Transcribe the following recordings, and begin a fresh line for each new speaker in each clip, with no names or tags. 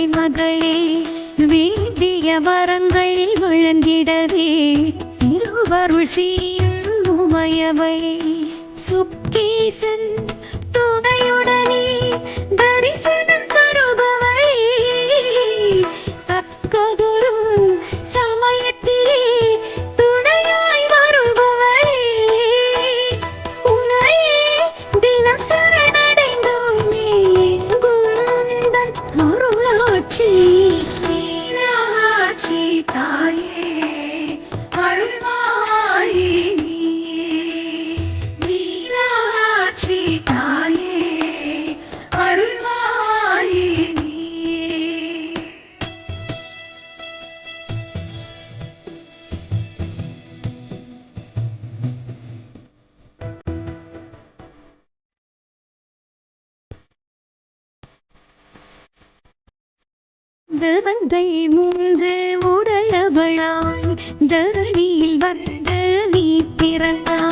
இல்லை மகளே வேண்டிய வரங்கள் விளங்கிடவே திருவருள் செய்யும் உமையவை. சுக்கேசன் துணையுடனே தரிசன சிந்தை மூன்று உடையவளாய் தரணியில் வந்து நீ பிறந்தாய்.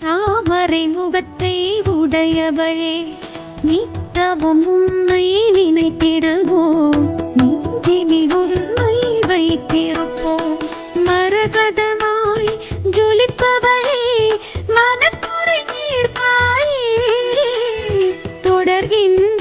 தாமரை முகத்தை உடையவளே நித்தவும் உன்னை நினைத்திடுவோம். நெஞ்சினி உண்மை வைத்திருப்போம். மரகதமாய் ஜொலிப்பவளே மனக்குறை நீர்ப்பாயே தொடர்கின்ற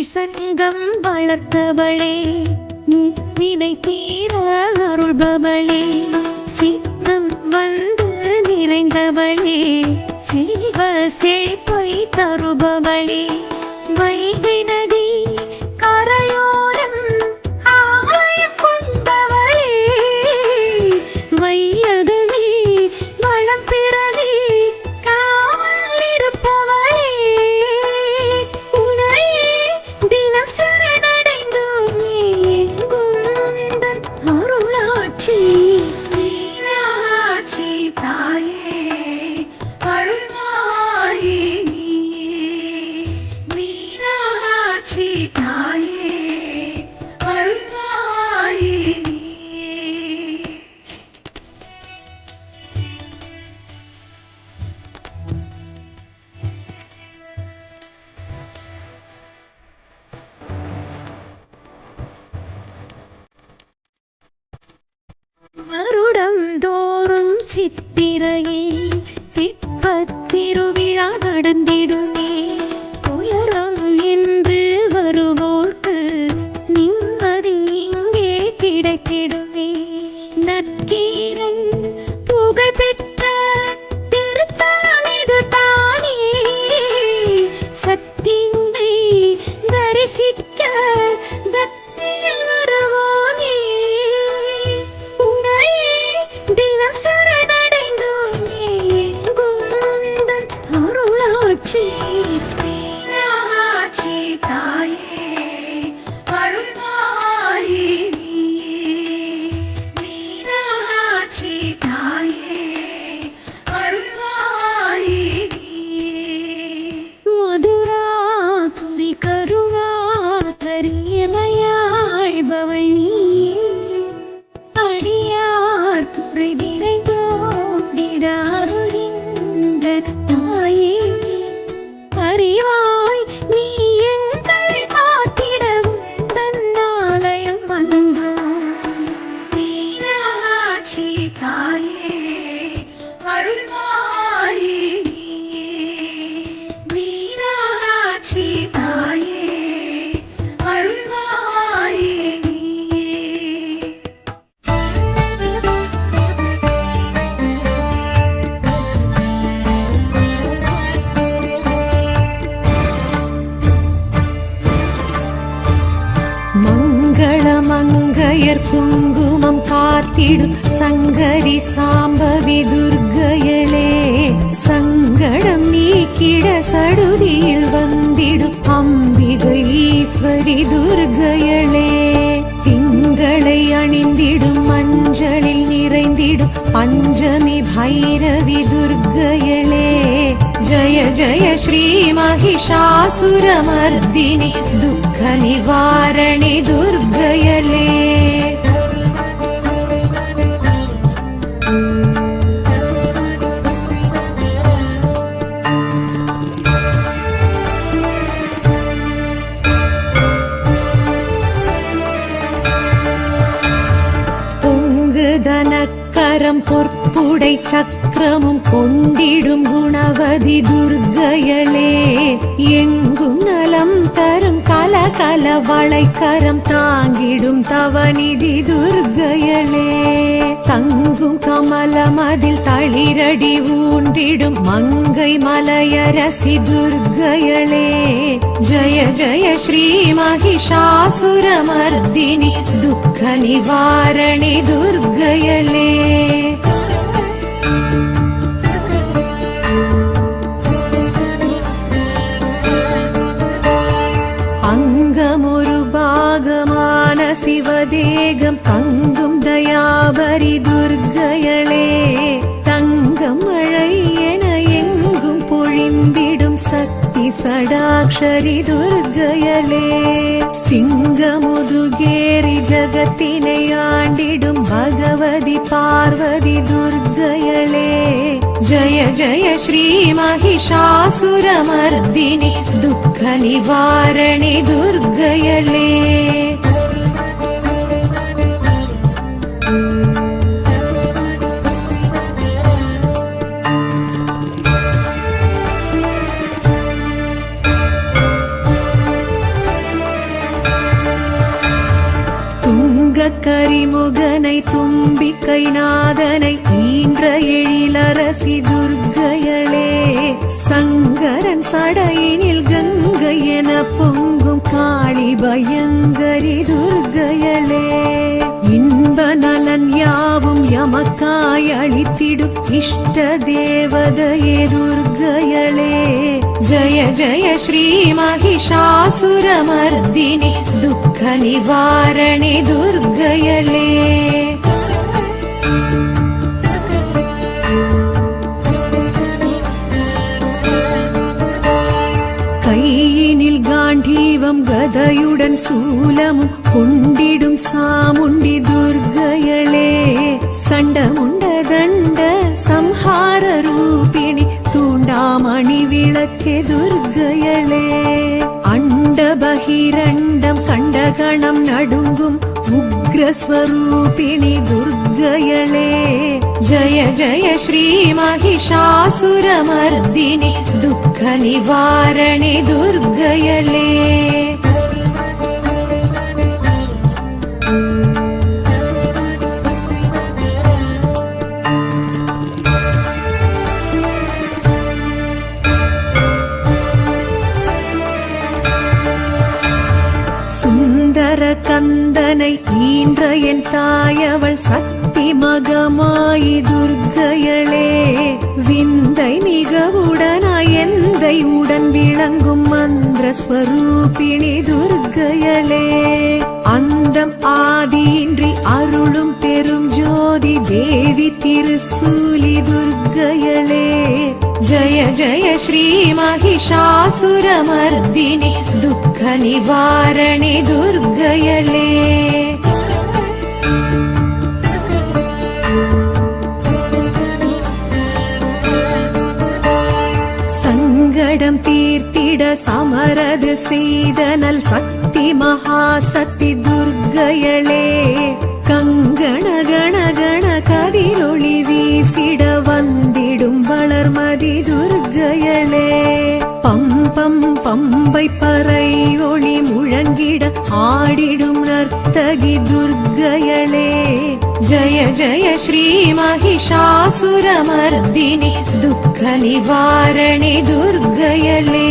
தமிழ் சங்கம் வளர்த்தவளே வினை தீர அருள்பவளே சித்தம் வந்து நிறைந்தவளே செல்வ செழிப்பை தருபவளே. வைகை நதி
கரையோர சங்கரி சாம்பவி துர்க்கையளே சங்கடம் நீக்கிட சடுதியில் வந்திடும் அம்பிகை ஈஸ்வரி துர்க்கையளே திங்களை அணிந்திடும் மஞ்சளில் நிறைந்திடும் பஞ்சமி பைரவி துர்க்கையளே ஜய ஜய ஸ்ரீ महिषासुरमर्दिनि दुःखनिवारणि दुर्गयले சக்கரமும் கொண்டிடும் குணவதி துர்கையளே எங்கும் நலம் தரும் கல கல வளைக்கரம் தாங்கிடும் தவநிதி துர்கையளே தங்கும் கமலமதில் தளிரடி ஊன்றிடும் மங்கை மலையரசி துர்கையளே ஜய ஜய ஸ்ரீ மகிஷாசுரமர்தினி துக்க நிவாரணி துர்கையளே சிவதேகம் தங்கும் தயாபரி துர்க்கையளே தங்கம் மழை என எங்கும் பொழிந்திடும் சக்தி சடாக்ஷரி துர்க்கையளே சிங்கமுதுகேரி ஜகத்தினை ஆண்டிடும் பகவதி பார்வதி துர்க்கையளே ஜய ஜய ஸ்ரீ महिषासुरमर्दिनि दुःखनिवारणि दुर्गयले கரிமுகனை தும்பிக்கை நாதனை ஈன்ற எழிலரசி துர்க்கையளே. சங்கரன் சடையினில் கங்கை என பொங்கும் காளி பயங்கரி துர்க்கையளே. இன்ப நலன் யாவும் யமக்காய் அளித்திடும் இஷ்ட தேவதையே துர்க்கையளே. ஜய ஜய ஸ்ரீ महिषासुरमर्दिनि दुःखनिवारणि दुर्गयले கையினில் காண்டீவம் கதையுடன் சூலமும் கொண்டிடும் சாமுண்டி துர்க்கையளே சண்டமுண்ட தண்ட சம்ஹார ரூபிணி மணி விளக்கே துர்கையளே அண்ட பகிரண்டம் கண்டகணம் நடுங்கும் உக்ரஸ்வரூபிணி துர்கையளே ஜய ஜய ஸ்ரீ மகிஷாசுரமர்தினி துக்க நிவாரணி துர்கையளே என் தாயவள் சக்தி மகமாயி துர்க்கையளே விந்தை மிகவுடனாய் எந்தை உடன் விளங்கும் மந்திர ஸ்வரூபிணி துர்க்கையளே அந்தம் ஆதியின்றி அருளும் பெரும் ஜோதி தேவி திருசூலி துர்க்கையளே ஜய ஜய ஸ்ரீ महिषासुरमर्दिनि दुःख निवारणि दुर्गयले சங்கடம் தீர்த்திட சமரது செய்தனல் சக்தி மகா சக்தி துர்க்கையளே. கங்கண கண கண கதிரொளி வீசிட வந்திடும் வளர்மதி துர்க்கையளே. பம்பம் பம்பை பறை ஒளி முழங்கிட ஆடிடும் நர்த்தகி துர்கயளே ஜய ஜய ஸ்ரீ மகிஷாசுரமர்தினி துக்க நிவாரணி துர்கயளே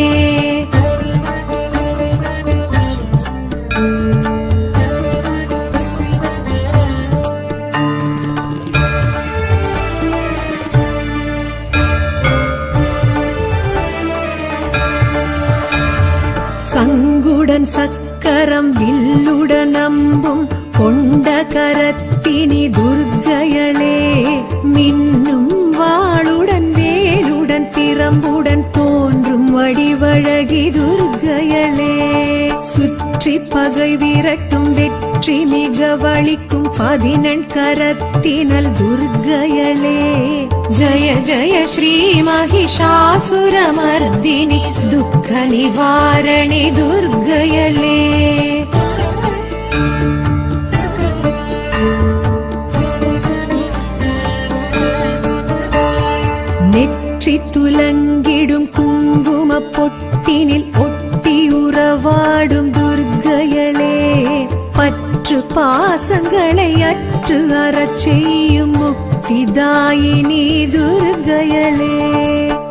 கொண்ட கரத்தினி துர்க்கையளே மின்னும் வாளுடன் வேலுடன் பிரம்புடன் தோன்றும் வடிவழகி துர்க்கையளே. சுற்றி பகை விரட்டும் வெற்றி மிக வழிக்கும் பதினெண் கரத்தினல் துர்க்கையளே. ஜய ஜய ஸ்ரீ மகிஷாசுரமர்தினி துக்க நிவாரணி துர்கையளே பொட்டினில் ஒட்டி உறவாடும் துர்கையளே பற்று பாசங்களை அற்று அறச் செய்யும் முக்திதாயினி துர்கையளே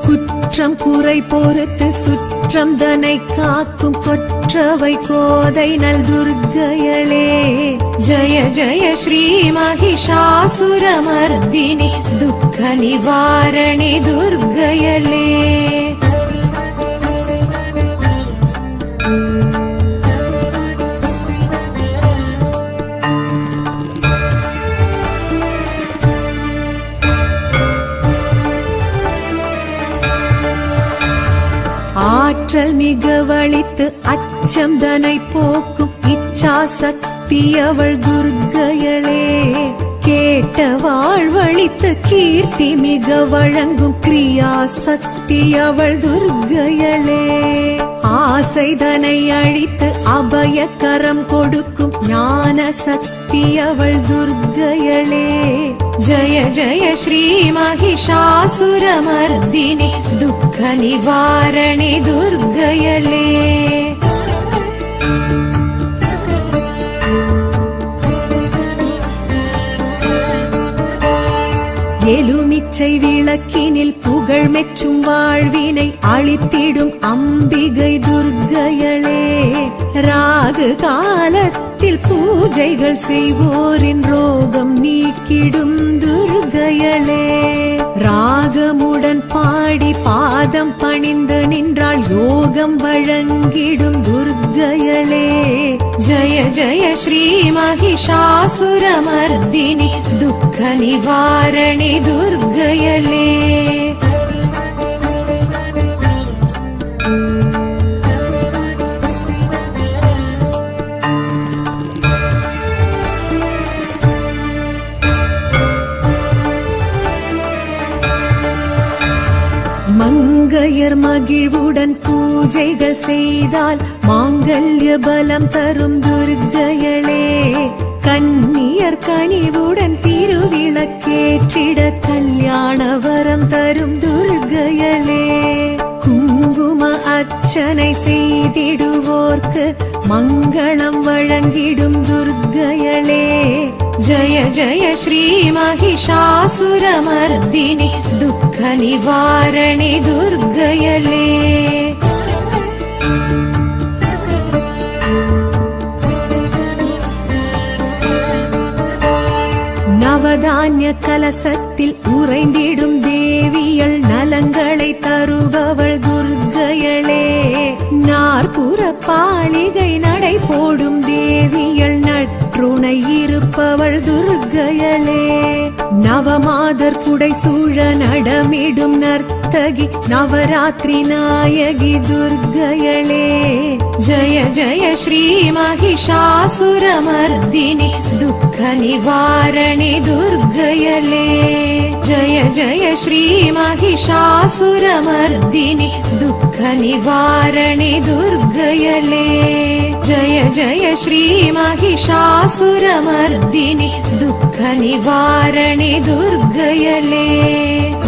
குற்றம் குறை பொறுத்து சுற்றம் தனை காக்கும் கொற்றவை கோதை நல் துர்கையளே ஜய ஜய ஸ்ரீ மகிஷாசுரமர்தினி துக்க நிவாரணி துர்கையளே ஆற்றல் மிக வழித்து அச்சம் தனை போக்கும் இச்சா சக்தி அவள் துர்க்கையளே. கேட்ட வாழ்வழித்த கீர்த்தி மிக வழங்கும் கிரியா சக்தி அவள் துர்க்கையளே. ஆசைதனை அழித்து அபயக்கரம் கொடுக்கும் ஞான சக்தி அவள் துர்கையளே ஜய ஜய ஸ்ரீ மகிஷாசுரமர்தினி துக்க நிவாரணி துர்கையளே எழும் பச்சை விளக்கினில் புகழ் மெச்சும் வாழ்வினை அழித்திடும் அம்பிகை துர்க்கையளே. ராகு காலத்தில் பூஜைகள் செய்வோரின் ரோகம் நீக்கிடும் துர்க்கையளே. ராகமுடன் பாடி பாதம் பணிந்து நின்றால் யோகம் வழங்கிடும் துர்க்கையளே. ஜய ஜய ஸ்ரீ महिषासुरमर्दिनि दुःख निवारणि दुर्गयले மங்கையர் மகிழ்வுடன் பூஜைகள் செய்தால் மாங்கல்ய பலம் தரும் துர்க்கையளே கன்னியர் கனிவுடன் திருவிளக்கேற்றிட கல்யாண வரம் தரும் துர்க்கையளே குங்கும அர்ச்சனை செய்திடுவோர்க்கு மங்களம் வழங்கிடும் துர்க்கையளே ஜய ஜய ஸ்ரீ மகிஷாசுரமர்தினி துக்க நிவாரணி துர்க்கையளே நவதானிய கலசத்தில் உறைந்திடும் தேவியள் நலங்களை தருபவள் துர்க்கையளே நாற்புற பாளிகை நடை போடும் தேவியள் நற்றுணை இருப்பவள் துர்க்கையளே நவமாதர் குடை சூழ நடமிடும் நர்த்தகி நவராத்திரி நாயகி துர்க்கையளே जय जय श्रीमहिषासुरमर्दिनि दुःखनिवारणि दुर्गयले। जय जय श्रीमहिषासुरमर्दिनि दुःखनिवारणि दुर्गयले। जय जय श्रीमहिषासुरमर्दिनि दुःखनिवारणि दुर्गयले।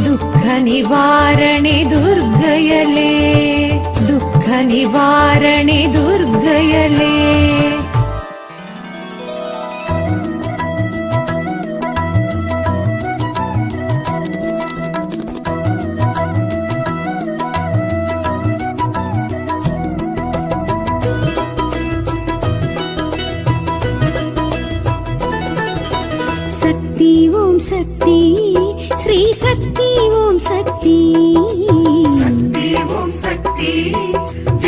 दुःखनिवारणि दुर्गयले। மகிஷாசுரமர்தினி துக்க
சக்தி ஓம் சக்தி ஸ்ரீ சக்தி ஓம் சக்தி.
சக்தி ஓம் சக்தி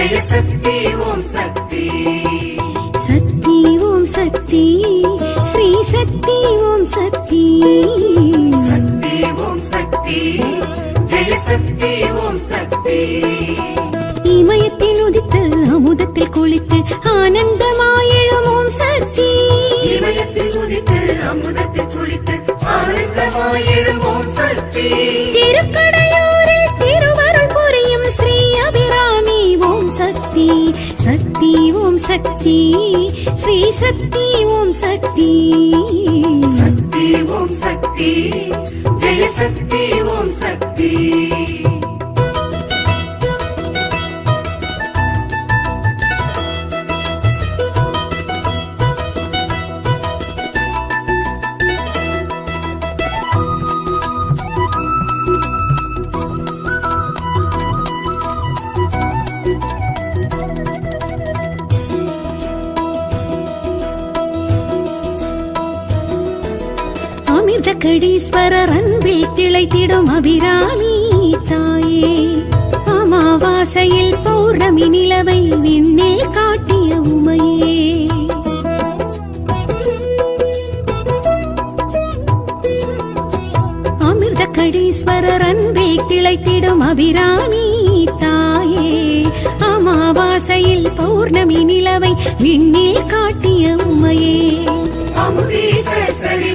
ஜெய சக்தி ஓம் சக்தி.
சக்தி ஓம் சக்தி. ஸ்ரீ சக்தி ஓம் சக்தி.
சக்தி ஓம் சக்தி. ஜெய சக்தி ஓம் சக்தி.
இமயத்தில் உதித்து அமுதத்தில் குளித்து ஆனந்தமாயெழும் ஓம் சக்தி.
இமயத்தில் உதித்து அமுதத்தில் குளித்து ஆனந்தமாய் எழும் ஓம் சக்தி.
திருக்கடையூரில் சக்தி ஸ்ரீ சக்தி ஓம் சக்தி.
சக்தி ஓம் சக்தி ஜெய சக்தி ஓம் சக்தி.
அன்பில் அபிராமி தாயே. அமாவாசையில் பௌர்ணமி நிலவை விண்ணில் காட்டிய உமையே. அமிர்த கடீஸ்வரர் அன்பில் திளைத்திடும் அபிராமி தாயே. அமாவாசையில் பௌர்ணமி நிலவை விண்ணில் காட்டிய உமையே.
அமுதீச சரி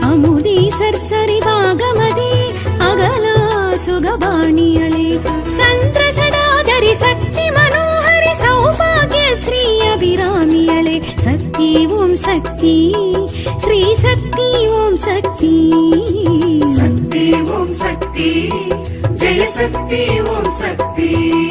அமுதீசர் சரிவாகமதே அகலா சுகபாணியளே. சந்திரசடாதரி சக்தி மனோஹரி சௌபாகிய ஸ்ரீ அபிராமியளே. சக்தி ஓம் சக்தி ஸ்ரீ சக்தி ஓம் சக்தி.
சக்தி ஓம் சக்தி ஜெய சக்தி ஓம் சக்தி.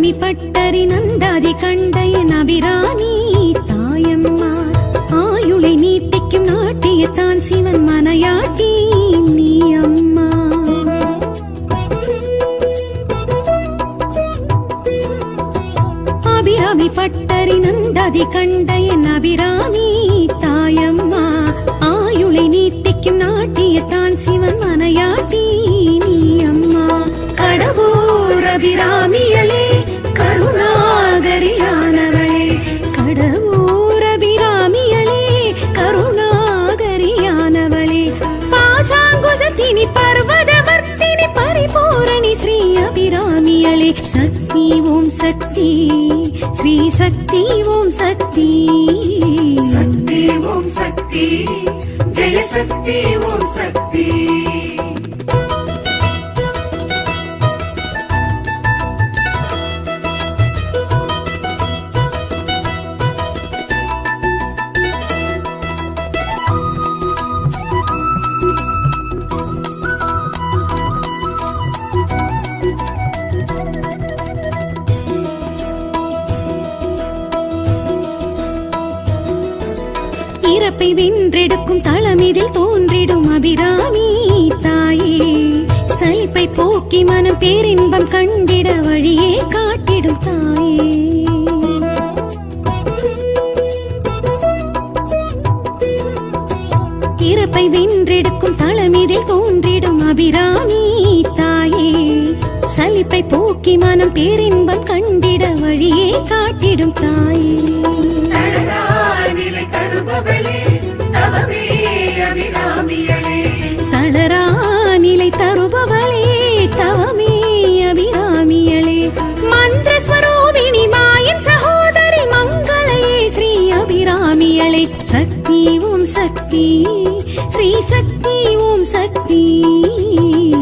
சுவாமி பட்டரி நந்தாதி கண்டையன் அபிராமி தாயம்மா ஆயுளை நீட்டிக்கும் நாட்டியத்தான் சிவன் மனையாட்டி நீ அம்மா. அபிராமி பட்டரி நந்தாதி கண்டையன் அபிராமியளே சக்தி ஓம் சக்தி. ஸ்ரீ சக்தி ஓம் சக்தி.
சக்தி ஓம் சக்தி ஜெய சக்தி ஓம் சக்தி.
இறப்பை வென்றெடுக்கும் தளமிதில் தோன்றிடும் அபிராமி தாயே. சலிப்பை போக்கி மனம் பேரின்பம் கண்டிட வழியே காட்டிடும் தாயே.
தளரா
சக்தி ஓம் சக்தி ஸ்ரீ சக்தி ஓம் சக்தி.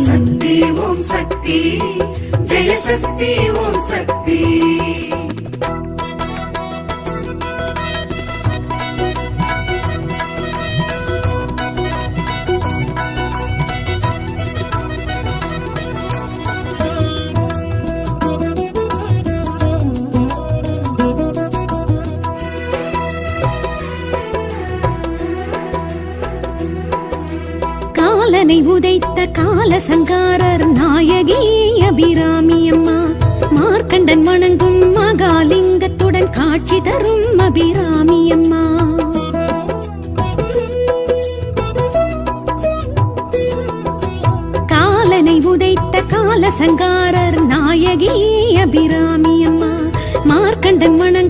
சக்தி ஓம் சக்தி ஜெய சக்தி ஓம் சக்தி.
உதைத்த கால சங்காரர் நாயகி அபிராமி அம்மா மார்க்கண்டன் வணங்கும் மகாலிங்கத்துடன் காட்சி தரும் அபிராமி அம்மா காலனை உதைத்த கால சங்காரர் நாயகி அபிராமி அம்மா மார்க்கண்டன் வணங்கும்